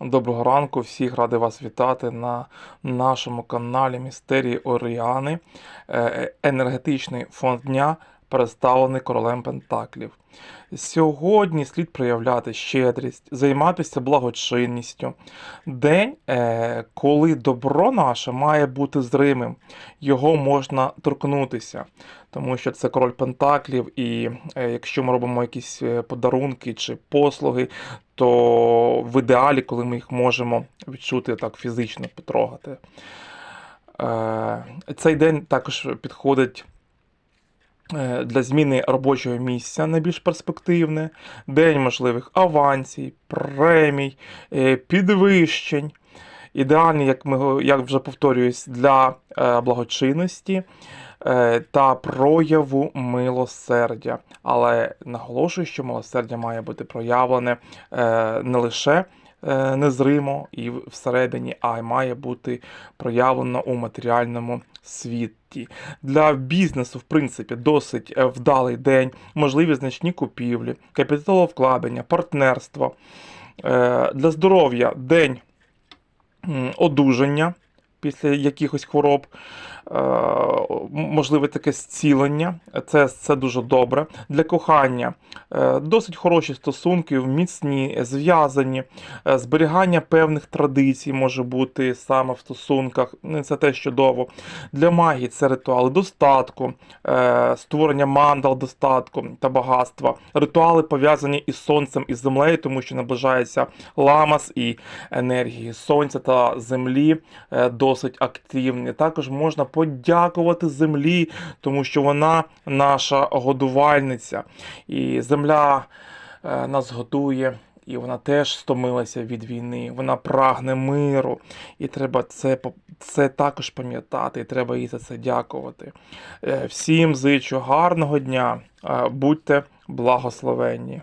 Доброго ранку, всіх радий вас вітати на нашому каналі Містерії Оріани. Е, Енергетичний фонд дня представлений королем Пентаклів. Сьогодні слід проявляти щедрість, займатися благочинністю. День, е, коли добро наше має бути зримим, його можна торкнутися, тому що це король Пентаклів, і е, якщо ми робимо якісь е, подарунки чи послуги, то в ідеалі, коли ми їх можемо відчути так фізично, потрогати. Цей день також підходить для зміни робочого місця найбільш перспективне, день можливих авансій, премій, е, підвищень. Ідеальний, як ми як вже повторююсь, для е, благочинності е, та прояву милосердя. Але наголошую, що милосердя має бути проявлене е, не лише е, незримо і всередині, а й має бути проявлено у матеріальному світі. Для бізнесу, в принципі, досить е, вдалий день, можливі значні купівлі, капіталовкладення, партнерство. Е, Для здоров'я день одужання після якихось хвороб, е, можливе таке зцілення. Це, це дуже добре. Для кохання е, досить хороші стосунки, міцні, зв'язані, Е, зберігання певних традицій може бути саме в стосунках. Ну, Це теж чудово. Для магії це ритуали достатку, е, створення мандал достатку та багатства. Ритуали пов'язані із сонцем і землею, тому що наближається ламас і енергії сонця та землі е, досить активні. Також можна подякувати землі, тому що вона наша годувальниця. І земля е, нас годує. І вона теж стомилася від війни, вона прагне миру, і треба це, це також пам'ятати, і треба їй за це дякувати. Е, Всім зичу гарного дня, е, будьте благословенні.